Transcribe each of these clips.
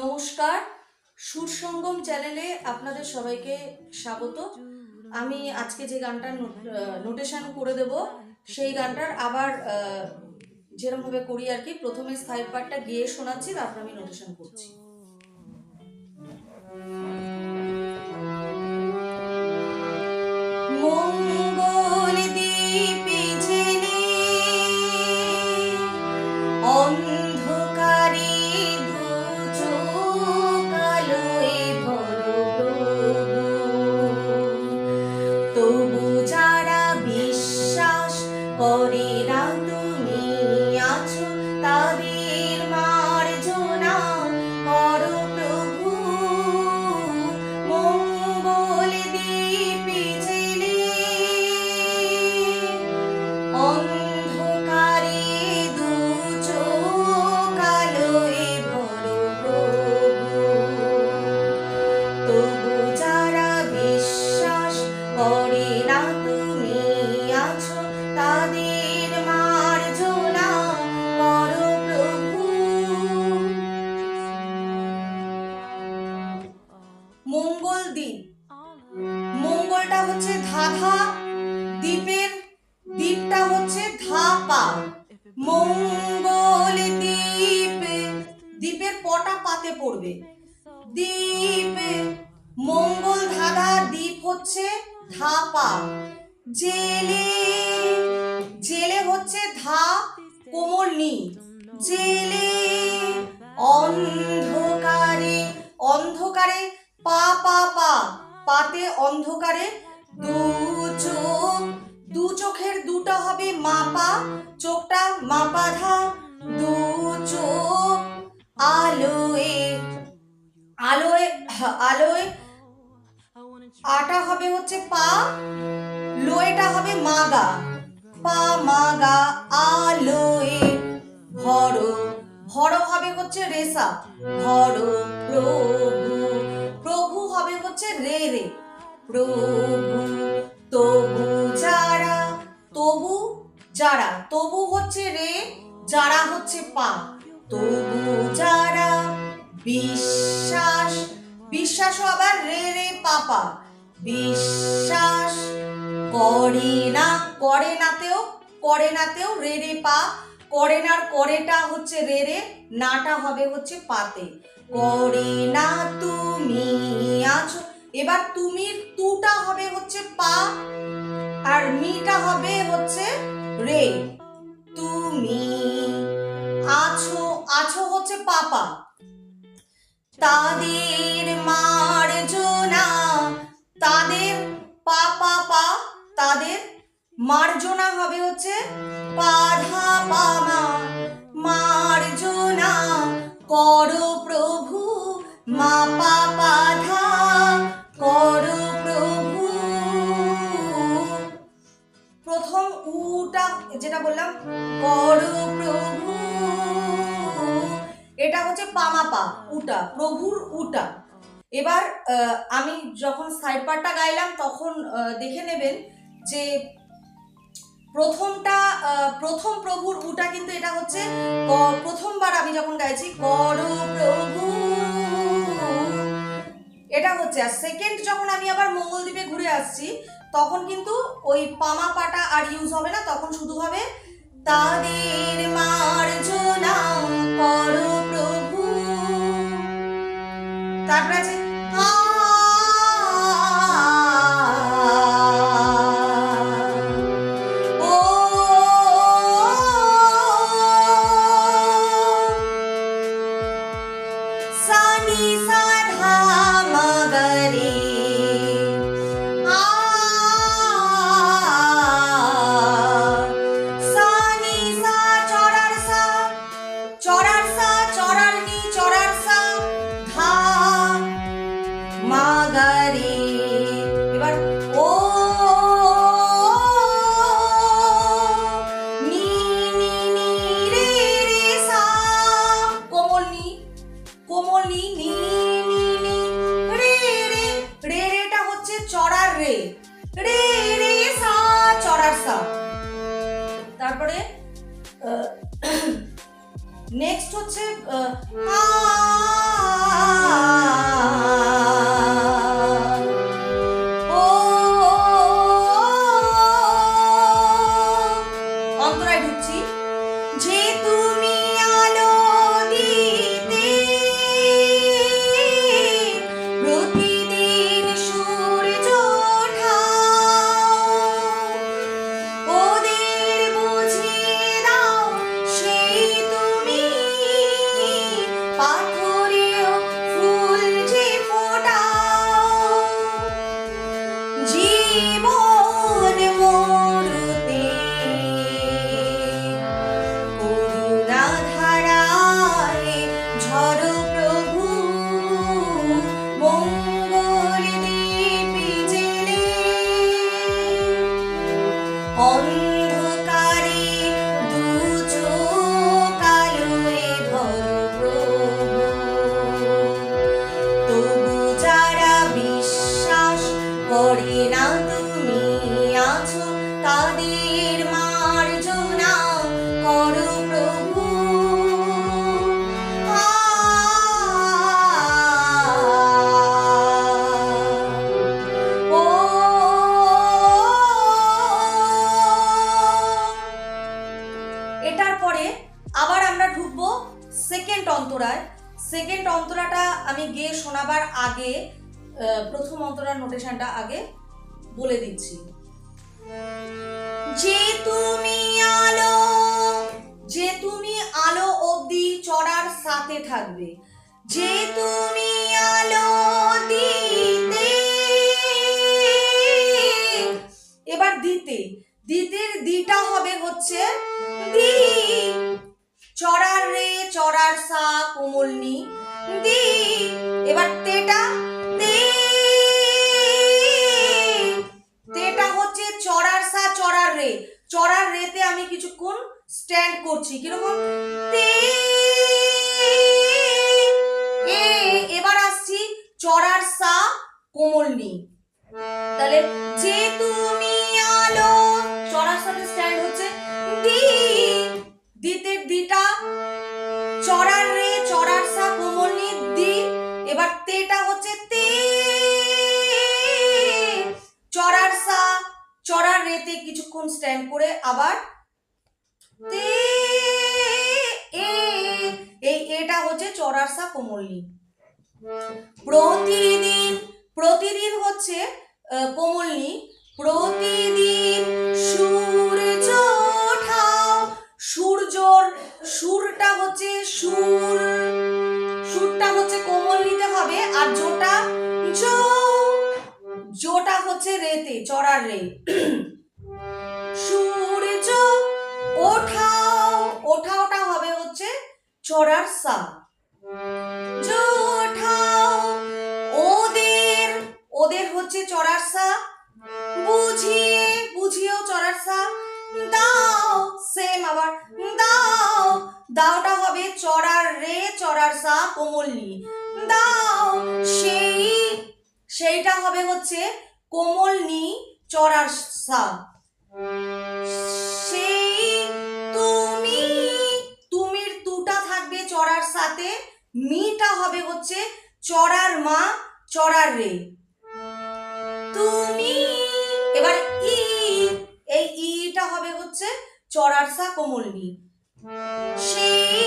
নমস্কার। সুর সঙ্গম চ্যানেলে আপনাদের সবাইকে স্বাগত। আমি আজকে যে গানটার নোটেশন করে দেব, সেই গানটার আবার যেরমভাবে করি আর কি, প্রথমে স্থায়ী পার্টটা গিয়ে শোনাচ্ছি, তারপর আমি নোটেশন করছি। মঙ্গল দীপে কোমল নি। জেলে, অন্ধকারে অন্ধকারে, পা পা পা, পাতে অন্ধকারে দু চোখ। দু চোখের দুটা হবে মাপা, চোখটা মাপা ধা, দু চোখ। আলোয় আলোয় আলোয়, আটা হবে হচ্ছে পা, লোয়েটা হবে মাগা। পা, মাগা, আলোয়। ভর ভর হবে হচ্ছে রেসা ভর প্রভু প্রভু হবে হচ্ছে রে রে। প্রভু, তবু যারা তবু যারা, তবু হচ্ছে রে, যারা হচ্ছে পা। তবু যারা বিশ্বাস বিশ্বাস আবার রে রে পাপা। বিশ্বাস করে না, করে নাতেও করে নাতেও রে রে পা। করে নার করেটা হচ্ছে রে রে, নাটা হবে হচ্ছে পাতে। করে না তুমি আছো, এবার তুমির তুটা হবে হচ্ছে পা, আর মিটা হবে হচ্ছে রে। তুমি আছো আছো হচ্ছে পাপা। তাদের মার্জনা, তাদের পা পা পা, তাদের মার্জনা হবে হচ্ছে পাধা পামা মার্জনা করো প্রভু মা পা পাধা করো প্রভু। প্রথম উটা, যেটা বললাম, করো প্রভু। এটা হচ্ছে পামাপা, উটা, প্রভুর উটা। এবার আমি যখন সাইড পার্টটা গাইলাম, তখন দেখে নেবেন যে প্রথমটা প্রথম প্রভুর উটা কিন্তু এটা হচ্ছে প্রথমবার আমি যখন গাইছি কর প্রভু এটা হচ্ছে, আর সেকেন্ড যখন আমি আবার মঙ্গলদ্বীপে ঘুরে আসছি, তখন কিন্তু ওই পামা পাটা আর ইউজ হবে না, তখন শুধু হবে তাদের মার্জনা করো প্রভু তারপরে আছে সেকেন্ড অন্তরাটা আমি গিয়ে শোনাবার আগে প্রথম অন্তরার নোটেশনটা আগে বলে দিচ্ছি। যে তুমি আলো, যে তুমি আলো অবধি চড়ার সাথে থাকবে, যে তুমি আলো দিতে চড়ার সা কোমল নি। তাহলে যে তুমি আলো, চড়ার সাথে স্ট্যান্ড হচ্ছে দি দিতে দিটা, চড়ার রে, চড়ার সা কোমলনি দি এবার তেটা হচ্ছে তে। চড়ার সা, চড়ার রেতে কিছুক্ষণ স্ট্যান্ড করে আবার তে। এই এটা হচ্ছে চড়ার সা কোমলনি প্রতিদিন প্রতিদিন হচ্ছে কোমলনি, প্রতিদিন সূর্য ওঠাও। সূর্যর, সুরটা হচ্ছে সুর। সুরটা হচ্ছে কোমল নিতে হবে আর জোটা জোটা হচ্ছে রেতে, চড়ার রে। সূর্য ওঠাও, ওঠাওটা হবে হচ্ছে চড়ার সা। ওদের হচ্ছে চড়ার সা বুঝিয়ে, বুঝিয়েও চড়ার সা দাও সেম আবার। দাও, দাওটা হবে চড়ার রে, চড়ার সা কোমলনি। দাও, সেই, সেইটা হবে হচ্ছে কোমলনি চড়ার সা সেই, তুমি, তুমির তুটা থাকবে চড়ার সাথে। মিটা হবে হচ্ছে চড়ার মা, চড়ার রে। তুমি। এবার ই এই ইটা হবে হচ্ছে চড়ার সা সেই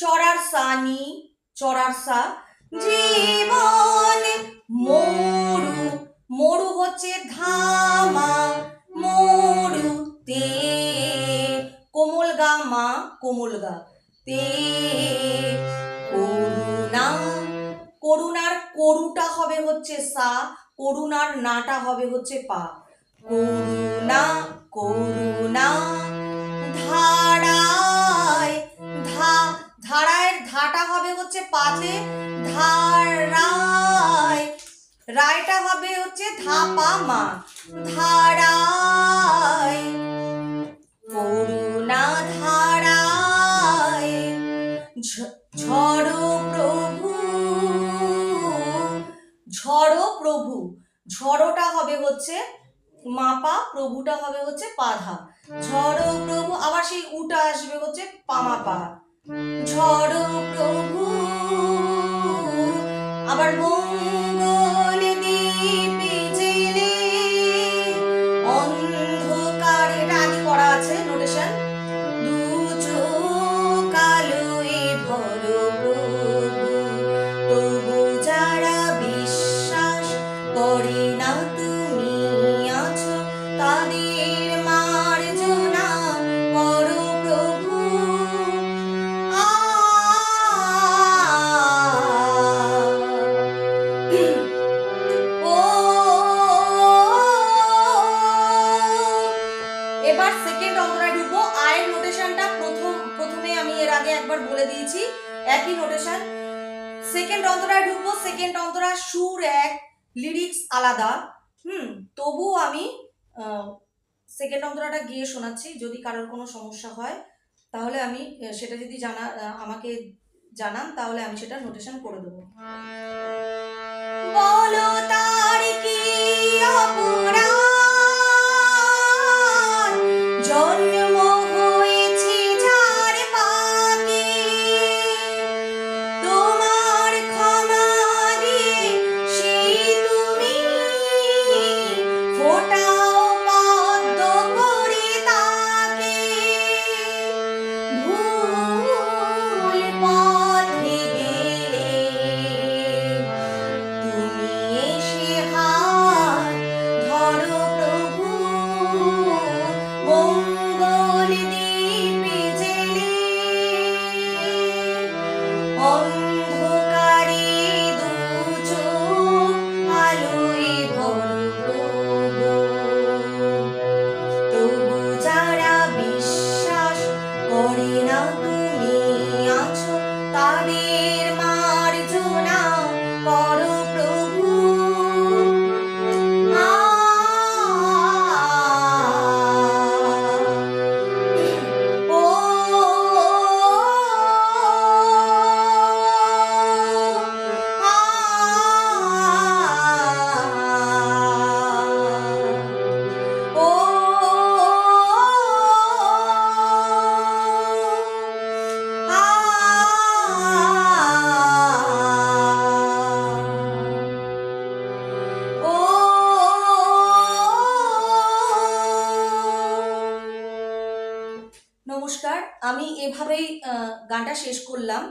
চড়ার সানি চড়ার সা। জীবন মরু মরু হচ্ছে ধামা, মরু তে। কোমল গা মা, কোমল গা তে। করুণা, করুণার করুটা হবে হচ্ছে সা, করুণার নাটা হবে হচ্ছে পা। করুণা করুণা হবে হচ্ছে পাতে ধারায়। রায়টা হবে হচ্ছে ধাপা মা। ধারায়। করুণা ধারায়। ঝড়ো প্রভু। ঝড়ো প্রভু। ঝড়োটা হবে হচ্ছে মাপা, প্রভুটা হবে হচ্ছে পাধা ঝড়ো প্রভু, আবার সেই উটা আসবে হচ্ছে পামাপা। ঝড়ো প্রভু আবার মঙ্গল আগে একবার বলে দিয়েছি, একই নোটেশন সেকেন্ড অন্তরায় ঢুকবো সেকেন্ড অন্তরা সুর এক লিরিক্স আলাদা। হুম, তবুও আমি সেকেন্ড অন্তরাটা গিয়ে শোনাচ্ছি, যদি কারোর কোনো সমস্যা হয়, তাহলে আমি সেটা যদি জানা আমাকে জানান, তাহলে আমি সেটা নোটেশন করে দেবো। বলো তার তাদের গানটা শেষ করলাম।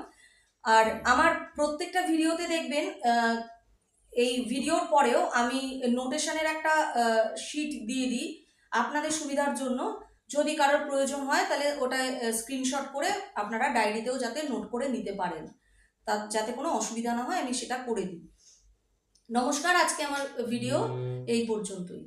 আর আমার প্রত্যেকটা ভিডিওতে দেখবেন এই ভিডিওর পরেও আমি নোটেশনের একটা শিট দিয়ে দিই আপনাদের সুবিধার জন্য। যদি কারোর প্রয়োজন হয় তাহলে ওটা স্ক্রিনশট করে আপনারা ডায়েরিতেও যাতে নোট করে নিতে পারেন। তা যাতে কোনো অসুবিধা না হয় আমি সেটা করে দিই। নমস্কার আজকে আমার ভিডিও এই পর্যন্তই।